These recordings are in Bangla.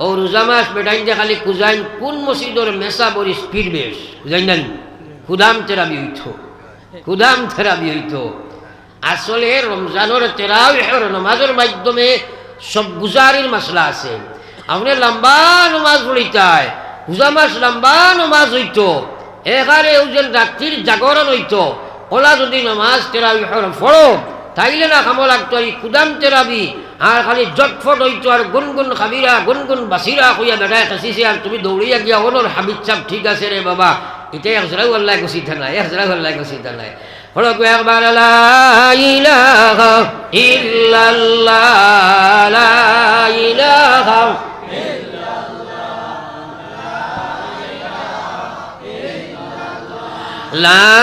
ও রোজা মাস বেটাইন যে খালি কুজাইন, কোন মসজিদর মেসা বড়ি স্পিড বেশ? বুঝাইন না? খুদাম তেরাবি হইত। খুদাম থেরাবি হইত। আসলে রমজানের তেরাবিহর নমাজের মাধ্যমে সব গুজারির মশলা আছে। আপনি লম্বা নমাজ পড়িতায় রোজা মাস লম্বা নমাজ হইত। এখানে ওজন রাত্রির জাগরণ হইত, ওলা যদি নমাজ তেরাবিহর ফড়ো তাইলে না খামো লাগতো এই কুদাম তেরাবি। আর খালি জটফট হইতো আর গুনগুন খাবিরা, গুনগুন বাসিরা কইয়া বেটায় কাশিছে আর তুমি দৌড়িয়া গিয়া ওনোর হাবিজ চাপ ঠিক আছে রে বাবা। এটাই একজরাও আল্লাহ গছি থানায় একজরাও আল্লাহ গছি থানায় হলো একবার ইলাহা ইল্লাল্লাহ, লা ইলাহা لا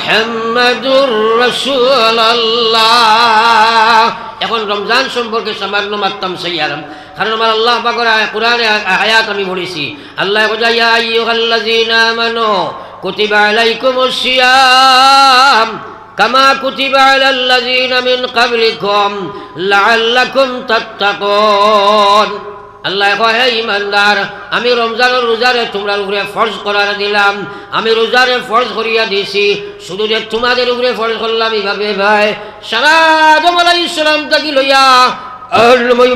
মোহাম্মদুর এখন রমজান সম্পর্কে সামান্য মাত্তাম সেই আরাম কারণ আমার আল্লাহ পাকর কোরআনে আয়াত আমি বলেছি আল্লাহ বোঝাইয়া ইউহাল্লাজিনা মানো কুতিবা আলাইকুমুস সিয়াম কামা কুতিবা আলাল্লাজিনা মিন কাবলিকুম লাআল্লাকুম তাত্তাকুন। আল্লাহ কয় হে ইমানদার, আমি রমজানের রোজারে তোমরা উপরে ফর্জ করার দিলাম। আমি রোজারে ফর্জ করিয়া দিছি। শুধু যে তোমাদের উপরে ফর্জ করলাম, এইভাবে ভাই। সারা আলাই ইসলাম তাকি লইয়া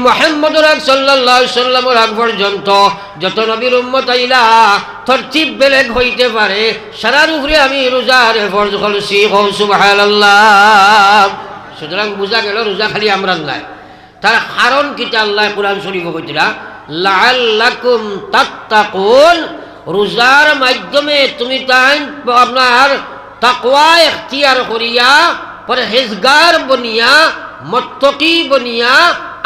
মোহাম্মদ সাল্লাহ সাল্লামের আগ পর্যন্ত যত নবীর উম্মত আইলা, তরতিব বেলেগ হইতে পারে। সারার উপরে আমি রোজারে ফর্জ করছি। হৌ সুবহানাল্লাহ। সুতরাং বোঝা গেল, রোজা খালি আমরা নাই। তার কারণ কিটা আল্লাহ কোরআন শরীফ কইতরা লাআল্লাকুম তাত্তাকুন। রোজার মাধ্যমে তুমি তাই আপনার তাকওয়া ইখতিয়ার করিয়া, পরহেজগার বনিয়া, মত্তকি বনিয়া,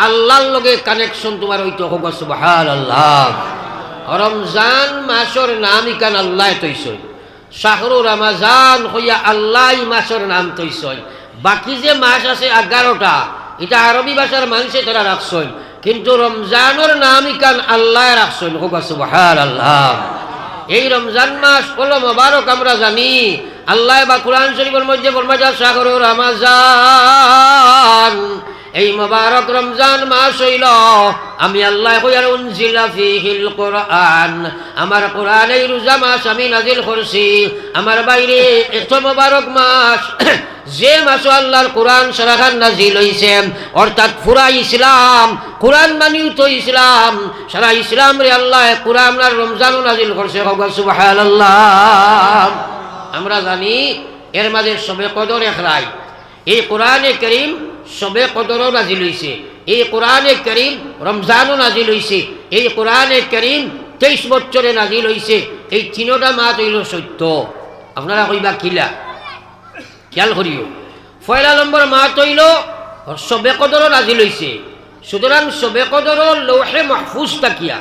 আল্লাহর লগে কানেকশন তোমার হইতে হোক সুবহানাল্লাহ। রমজান মাসের নাম ইকান আল্লাহ তৈছই শাহরু রমাজান হইয়া আল্লাহ মাসের নাম তৈছই বাকি যে মাস আছে এগারোটা এটা আরবি ভাষার মানুষে তারা রাখছেন। কিন্তু রমজানের নাম ইকান আল্লাহ রাখছেন। আল্লাহ এই রমজান মাস হলো মোবারক, আমরা জানি। আল্লাহ বা কোরআন শরীফের মধ্যে বর্মাজা সাগর রমাজান। এই মোবারক রমজান মাস হইল, আমি আল্লাহ ফিহিল কোরআন। আমার কোরআন এই রোজা মাস আমি নাজিল করছি। আমার বাইরে এত মোবারক মাস, যে মাসো আল্লাহর কোরআন সারাখান নাজিল হইছে। অর্থাৎ পুরা ইসলাম, কোরআন মানিও তো ইসলাম। সারা ইসলাম রে আল্লাহ কোরআন আর রমজানও নাজিল করছে সুবহানাল্লাহ। আমরা জানি এর মাঝে সবে কদর একলাই এই কোরআনে করিম সবে কদরও নাজিল হইছে এই কোরআনে করিম রমজানও নাজিল হইছে এই কোরআনে করিম তেইশ বছরে নাজিল হইছে এই তিনোটা মাস হইল সত্য আপনারা কইবা কিলা খেয়াল করিও পয়লা নম্বর মাস হইল সবে কদরও নাজিল হইছে সুতরাং সবে কদরও লৌহে মাহফুজ তাকিয়া।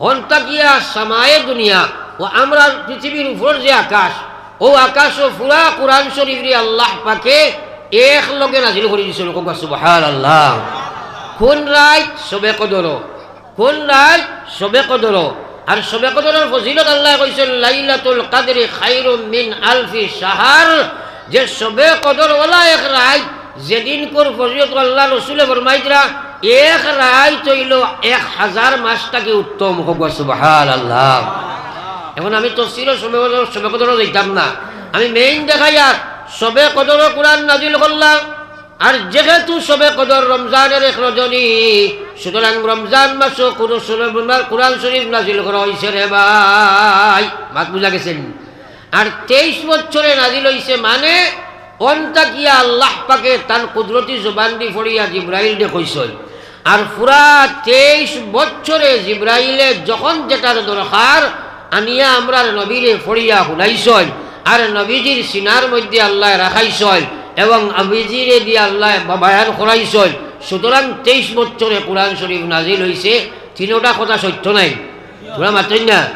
হন তাকিয়া সামায়ে দুনিয়া ও আমরা পৃথিবীর উপর যে আকাশ, ও আকাশ ও ফুরা কোরআন শরীফ আল্লাহ পাকে এক লগে নাজিল করে দিছিল সুবহান আল্লাহ কোন রায়? সবে কদর। কোন রায়? সবে কদর। আর সবে কদরের ফজিলত আল্লাহ কইছেন, লাইলাতুল কাদরি খাইরুম মিন আলফি শাহার। যে সবে কদর ওলা এক রায়, যেদিন কোর ফজিলত আল্লাহ রসুলে ফরমাইতরা এক রায় তৈল এক হাজার মাসটাকে উত্তম হোক সুবহান আল্লাহ এখন আমি তফসিল সবে কদর সবে কদরও দেখতাম না। আমি মেইন দেখাই আর সবে কদর কোরআন নাজিল করলাম। আর যেহেতু সবে কদর রমজানের এক রজনী, সুতরাং রমজান কোনো কোরআন শরীফ নাজিল করা হয়েছে রে ভাই। মাত বুঝা গেছেন? আর তেইশ বছরে নাজিল হয়েছে মানে অন্তাকিয়া আল্লাহ পাকে তার কুদরতি জবান দি ফড়িয়া জিব্রাইল দে কইসল আর পুরা তেইশ বছরে জিব্রাইলে যখন যেটার দরকার, আনিয়া আমরা নবীরে ফড়িয়া শুনাইছল আর নবীজির সিনার মধ্যে আল্লাহ রাখাইছল এবং নবীজিরে দিয়ে আল্লাহ বায়ান করাইছল সুতরাং তেইশ বছরে কোরআন শরীফ নাজিল হয়েছে তিনোটা কথা সত্য নাই। তোরা মাতেন না?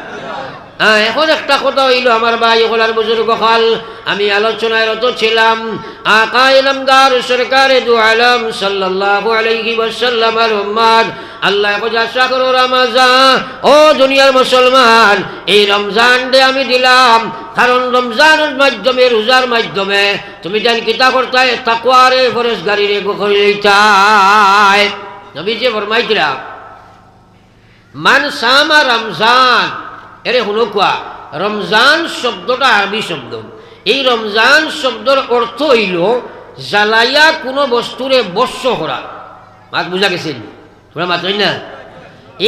হ্যাঁ এখন একটা কথা হইল, আমার ভাই ওগুলার বুজুর্গ খাল। আমি আলোচনায় রত ছিলাম। আকা ইলামদার সরকারে দু আলম সাল্লাল্লাহু আলাইহি ওয়াসাল্লাম আর উম্মাদ। আল্লাহ খোঁজা শাকর রামাজান ও দুনিয়ার মুসলমান, এই রমজান ডে আমি দিলাম। কারণ রমজানের মাধ্যমে, রোজার মাধ্যমে তুমি জানি কিতা করতায় তাকুয়ারে ফরেস গাড়িরে চায় নবী যে ফরমাইছিলাম মান সামা রমজান এরে শুনো কোৱা রমজান শব্দটা আরবি শব্দ। এই রমজান শব্দর অর্থ হইল জ্বালাইয়া কোনো বস্তুরে বর্ষ করা মাত বুঝা গেছিল? তোমরা মাত্রই না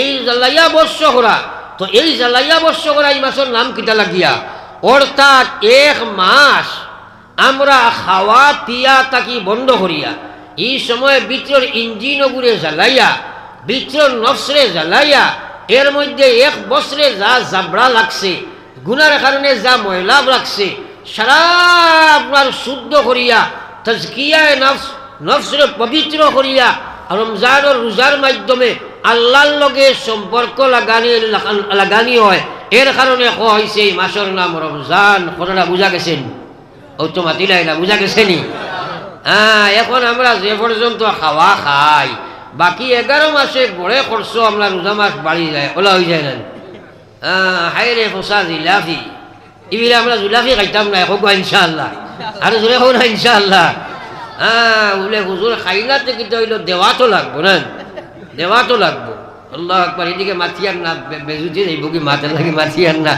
এই জ্বালাইয়া বর্ষ করা তো এই জ্বালাইয়া বর্ষ করা এই মাসের নাম কিতা লাগিয়া? অর্থাৎ এক মাস আমরা খাওয়া পিয়া তাকি বন্ধ করিয়া, এই সময় বিত্রর ইঞ্জিন গুড়ে জ্বালাইয়া বিত্রর নফসরে জ্বালাইয়া এর মধ্যে এক বছরে যা জাবড়া লাগছে, গুনার কারণে যা ময়লা লাগছে, সারা আপনার শুদ্ধ করিয়া, তজকিয়ায় নফস, নফসরে পবিত্র করিয়া, রমজানের রোজার মাধ্যমে আল্লাহর লগে সম্পর্ক লাগানি লাগানি হয়। এর কারণে কোয়া হয়েছে এই মাসের নাম রমজান কথাটা বুঝা গেছেন? ও তো না বুঝা গেছে নি হ্যাঁ এখন আমরা যে পর্যন্ত খাওয়া খাই বাকি এগারো মাসে গড়ে খরচ আমরা রোজা মাস বাড়ি যায়, ওলা হয়ে যায় না হাই রে খোসা জিলাফি। ইবিলে আমরা জুলাফি খাইতাম না হোক ইনশাআল্লাহ। আর জোরে হোক না ইনশাআল্লাহ। হ্যাঁ বলে হুজুর খাইলাতে কিন্তু হইল দেওয়াতো লাগবো না? দেওয়াতো লাগবো। আল্লাহ একবার এদিকে মাতিয়ার না বেজুতি যাইব কি মাতের লাগে মাতিয়ার না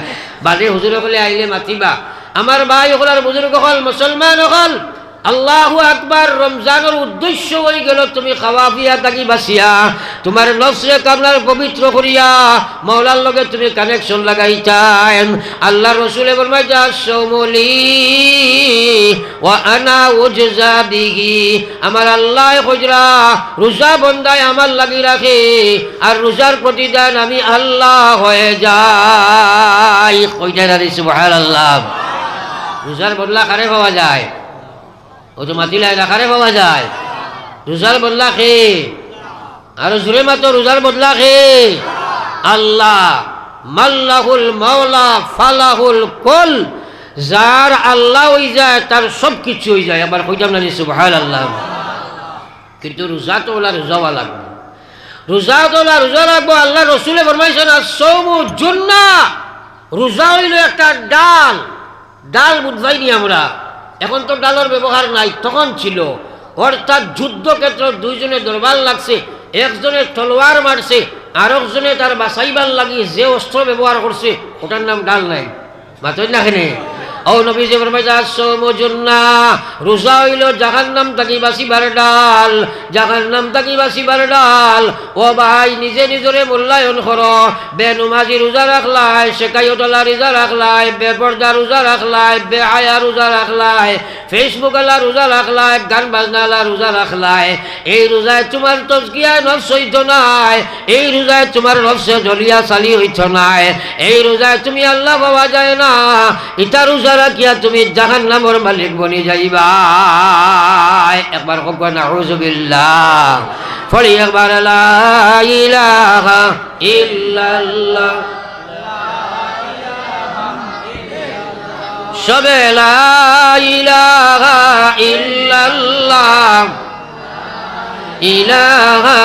বাদে হুজুর সকলে আইলে মাতিবা। আমার ভাই হল আর বুজুর্গ হল মুসলমান সকল আল্লাহু আকবার, রমজানের উদ্দেশ্য হয়ে গেল তুমি খাওয়া পিয়া থাকি বাসিয়া। তোমার নফসে কামলার পবিত্র করিয়া মৌলার লগে তুমি কানেকশন লাগাইতাই আল্লাহ রসুলে বলমাই যা সৌমলি ও আনা ওজা বিহি। আমার আল্লাহ হজরা রোজা বন্দায় আমার লাগি রাখে, আর রোজার প্রতিদান আমি আল্লাহ হয়ে যাই। কইটা সুবহানাল্লাহ। রোজার বদলা কারে পাওয়া যায়? ও তো মাতিলাই রাখারে পাওয়া যায়। রোজার বদলা খে। আর জোরে মাতো, রোজার বদলা খে। আল্লাহ মাল্লাহুল মাওলা ফালাহুল কল, যার আল্লাহ হয়ে যায়, তার সব কিছু হয়ে যায়। আবার কইতাম না সুবহান আল্লাহ কিন্তু রোজা তো ওলা রোজাওয়া লাগবে। রোজা তো ওলা রোজা লাগবো, আল্লাহ রসুলে ফরমাইছেন, আর সৌমু জুন্না। রোজা হইল একটা ডাল। ডাল বুঝবাইনি আমরা। এখন তো ডালের ব্যবহার নাই, তখন ছিল। অর্থাৎ যুদ্ধক্ষেত্র দুইজনে দরবার লাগছে, একজনে তলোয়ার মারছে আর একজনে তার বাসাইবার লাগিয়ে যে অস্ত্র ব্যবহার করছে, ওটার নাম ডাল নাই। মাতই না ও নবী যে ফরমাইতা সমজুন্না রোজা হইল জাহান নাম তাকি বাসিবার ডাল জাহান নাম তাকি বাসিবার ডাল। ও ভাই, নিজে নিজরে মূল্যায়ন কর। বেনুমাজি রোজা রাখলাই শেখাইতলা রোজা রাখলাই, বেপর্দা রোজা রাখলাই বে আয়া রোজা রাখলাই, ফেসবুক আলা রোজা রাখলাই, গান বাজনা আলা রোজা রাখলাই। এই রোজায় তোমার তজকিয়ায় নফস হইত নাই, এই রোজায় তোমার নফসে জলিয়া চালি হইত নাই। এই রোজায় তুমি আল্লাহ পাওয়া যায় না, ইটা রোজা রাখিয়া তুমি জাহান নামর মালিক বনি যাইবা? একবার হোক নাউজুবিল্লাহ ফলি একবার লা ইলাহা ইল্লাল্লাহ। সবে ইলাহা ইল্লাল্লাহ ইলাহা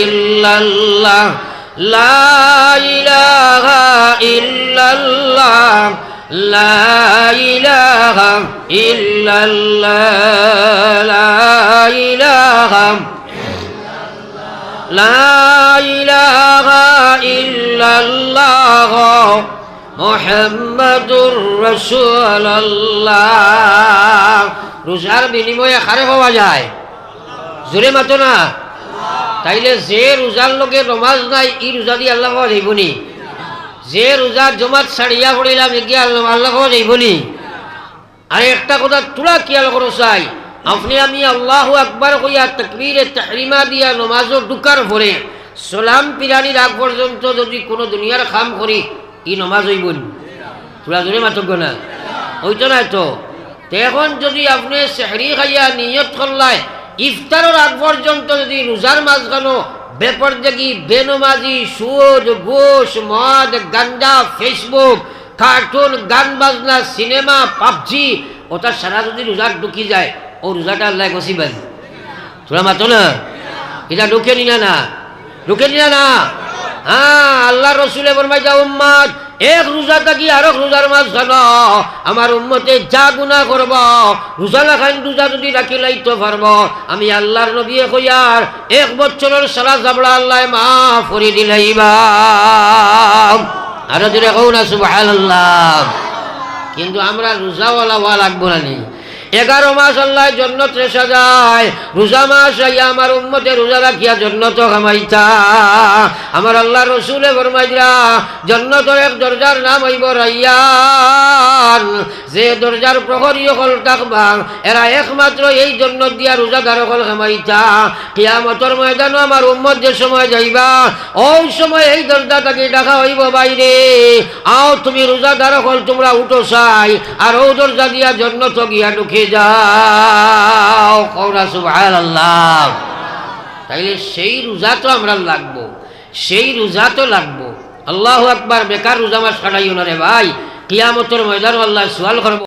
ইল্লাল্লাহ, লা ইলাহা ইল্লাল্লাহ। লা ইলাহা ইল্লাল্লাহ, লা ইলাহা লা ইলাহা ইল্লাল্লাহ, মোহাম্মদুর রসুল্লাহ রোজার বিনিময়ে খারে পাওয়া যায়? জোরে মাতো না। তাইলে যে রোজার লগে নমাজ নাই ই রোজা দিয়ে আল্লাহ পাওয়া যাইবনি যে রোজা জমাত ছাড়িয়া পড়িলাম, এগিয়ে আল্লাহ পাওয়া যাইবনি আর একটা কথা তোরা খেয়াল করো চাই? আপনি আমি আল্লাহ আকবার কইয়া তকবীরে তাহরিমা দিয়া নমাজও ডুকার ভরে সালাম পিরানির আগ পর্যন্ত যদি কোনো দুনিয়ার খাম করি, ই নমাজ হইব তোরা জোরে মাতক না। হইতো না তো। এখন যদি আপনি সেহরি খাইয়া নিয়ত করলাই ইফতারের আগ পর্যন্ত যদি রোজার মাঝখানো বেপর দেখি বেনমাজি সুদ গোস মদ, গান্দা, ফেসবুক, কার্টুন, গান বাজনা, সিনেমা, পাবজি ওটা সারা যদি রোজা ঢুকি যায়, ও রোজাটা আল্লাহ গসিবেন তোরা মাতো না? এটা ঢুকে নিনা না? ঢুকে নিনা না? হ্যাঁ আল্লাহ রসুলে বরমাই যা উম্মাদ এক রোজা থাকি আর রোজার মাছ জান আমার উম্মতে যা গুণা করব, রোজা লাখান রোজা যদি রাখি লাইতে পারব। আমি আল্লাহর নবীয়ে কইয়ার এক বছরের সারা জাবড়া আল্লাহ মা ফরি দিলাইবা আরও যদি কৌ না সুবাহ কিন্তু আমরা রোজাওয়ালা হওয়া লাগবো নি। এগারো মাস আল্লাহ জন্নত রেসা যায়। রোজা মাস আইয়া আমার উম্মতে রোজা রাখিয়া জন্নত কামাইতা আমার আল্লাহ রসুলে ফরমাইরা জন্নতর এক দরজার নাম হইব রাইয়ান। যে দরজার প্রহরী হল থাকবা এরা একমাত্র এই জন্নত দিয়া রোজাদার হল কামাইতা কিয়ামতর ময়দানও আমার উম্মত যে সময় যাইবা, ওই সময় এই দরজা তাকে ডাকা হইব বাইরে। আও তুমি রোজাদার হল, তোমরা উঠো চাই আর ও দরজা দিয়া জন্নত গিয়া ঢুকে যাও কৌরা আল্লাহ তাইলে সেই রোজা তো আমরা লাগবো, সেই রোজা তো লাগবো। আল্লাহ আকবার, বেকার রোজা মাস কাটাইও না রে ভাই। কিয়ামতের ময়দান আল্লাহ সোয়াল করব।